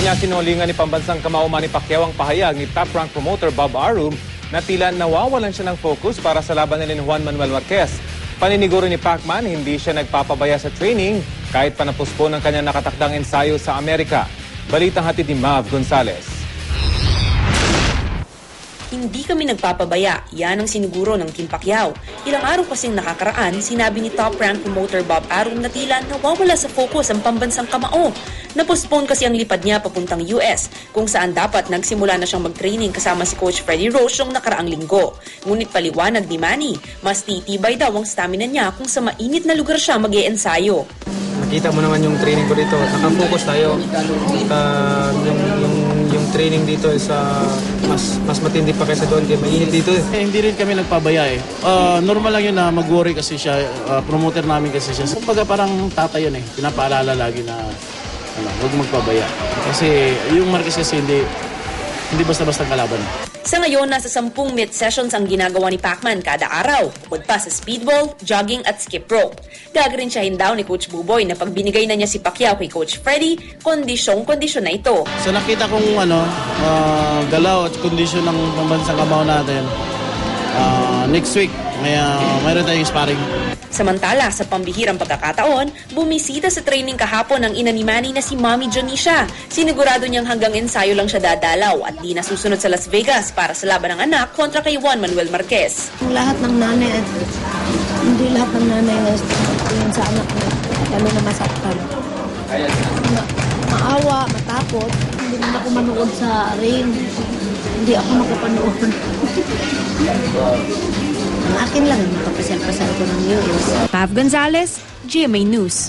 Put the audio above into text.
Ipinasinungalingan ni pambansang kamao Manny Pacquiao ang pahayag ni top rank promoter Bob Arum na tila nawawalan siya ng focus para sa laban ni Juan Manuel Marquez. Paniniguro ni Pacman, hindi siya nagpapabaya sa training kahit pa napuspon ang kanyang nakatakdang ensayo sa Amerika. Balitang hatid ni Mav Gonzalez. Hindi kami nagpapabaya. Yan ang siniguro ng Team Pacquiao. Ilang araw kasing nakakaraan, sinabi ni top rank promoter Bob Arum na tila nawawala sa focus ang pambansang kamao. Napostpone kasi ang lipad niya papuntang US, kung saan dapat nagsimula na siyang mag-training kasama si Coach Freddie Roach noong nakaraang linggo. Ngunit paliwanag ni Manny, mas titibay daw ang stamina niya kung sa mainit na lugar siya mag ensayo Nakita mo naman yung training ko dito. Nakafocus tayo. Uh, yung, yung training dito is uh, mas, mas matindi pa kaysa doon. Kaya mainit dito eh. Eh, hindi rin kami nagpabaya eh. Ah, normal lang yun na mag-worry kasi siya, ah, promoter namin kasi siya. Kumbaga parang tata yun eh. Pinapaalala lagi na ano, huwag magpabaya. Kasi yung Marquez kasi hindi, hindi basta-basta kalaban. Sa ngayon, nasa 10 meet sessions ang ginagawa ni Pacman kada araw, bukod pa sa speedball, jogging at skip rope. Gagawin siya daw ni Coach Buboy na pag binigay na niya si Pacquiao kay Coach Freddy, kondisyong-kondisyon na ito. Sa nakita kong ano, ah, galaw at kondisyon ng pambansang kamao natin, next week, may, mayroon tayong sparring. Samantala, sa pambihirang pagkakataon, bumisita sa training kahapon ang ina ni Manny na si Mommy Jonisha. Sinigurado niyang hanggang ensayo lang siya dadalaw at di na susunod sa Las Vegas para sa laban ng anak kontra kay Juan Manuel Marquez. lahat ng nanay at hindi lahat ng nanay na tingin sa anak na lalo na masaktan. Ma maawa, matakot, hindi na ako manood sa ring. Hindi ako makapanood. Ang akin lang, makapasyal-pasyal ko ng US. Mav Gonzalez, GMA News.